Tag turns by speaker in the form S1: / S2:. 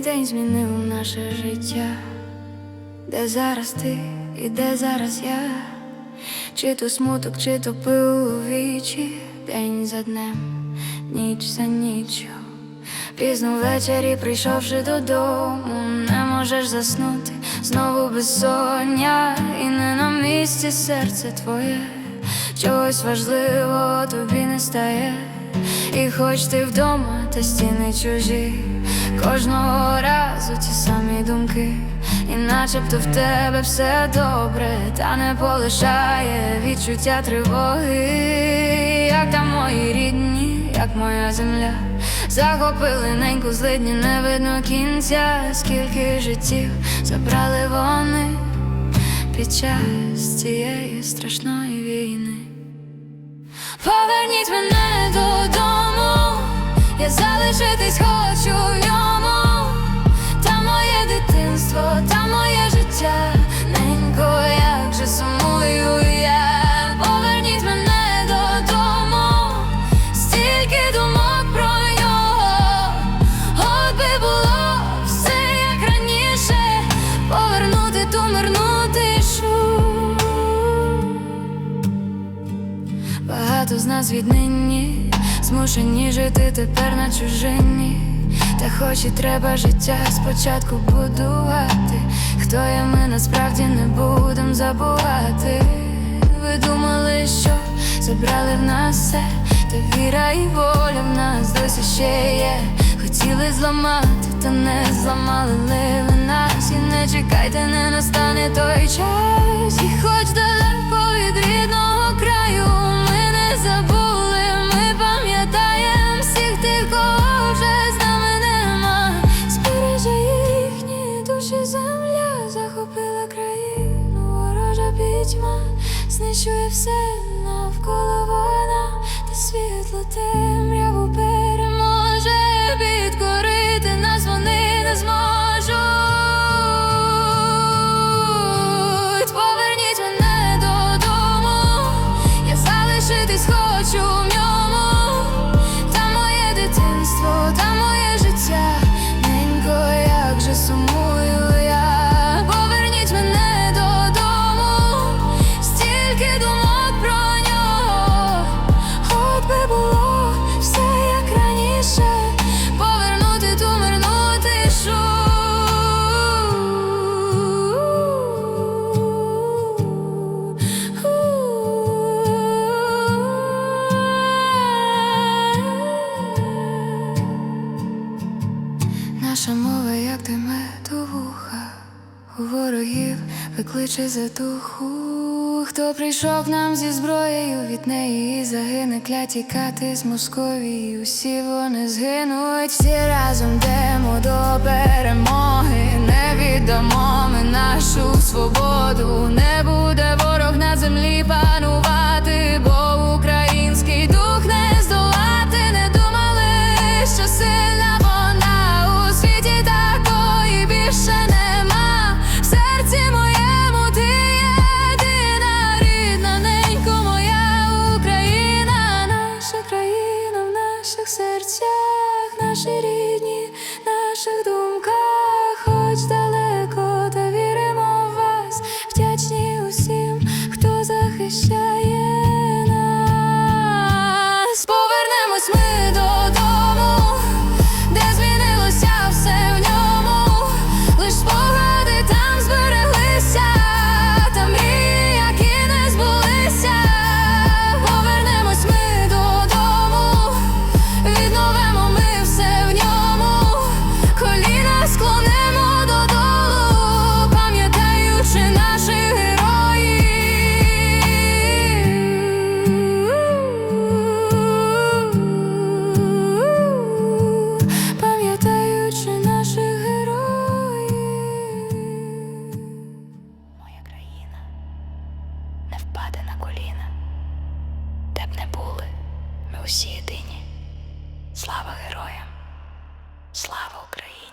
S1: день змінив наше життя, де зараз ти і де зараз я, чи то смуток, чи то пил у вічі, день за днем, ніч за ніччю. Пізно ввечері, прийшовши додому, не можеш заснути, знову безсоння, і не на місці серце твоє, чогось важливого тобі не стає. І хоч ти вдома, та стіни чужі, кожного разу ті самі думки, і начебто в тебе все добре, та не полишає відчуття тривоги, як там мої рідні, як моя земля, захопили неньку злидні, не видно кінця, скільки життів забрали вони під час цієї страшної війни. Поверніть мене додому, я залишитись з нас віднині змушені жити тепер на чужині. Та хоч і треба життя спочатку будувати. Хто є ми насправді не будем забувати. Ви думали, що забрали в нас все, та віра і воля в нас досі ще є. Хотіли зламати, та не зламали ви нас. І не чекайте, не настане той час. І пітьма, знищує все навколо вона, Наша мова, як диме до вуха, у ворогів викличе за духу. Хто прийшов нам зі зброєю від неї загине кляті кати з Московії. Усі вони згинуть, всі разом йдемо до перемоги. Не віддамо ми нашу свободу. Впаде на коліна, де б не були, ми усі єдині. Слава героям, слава Україні!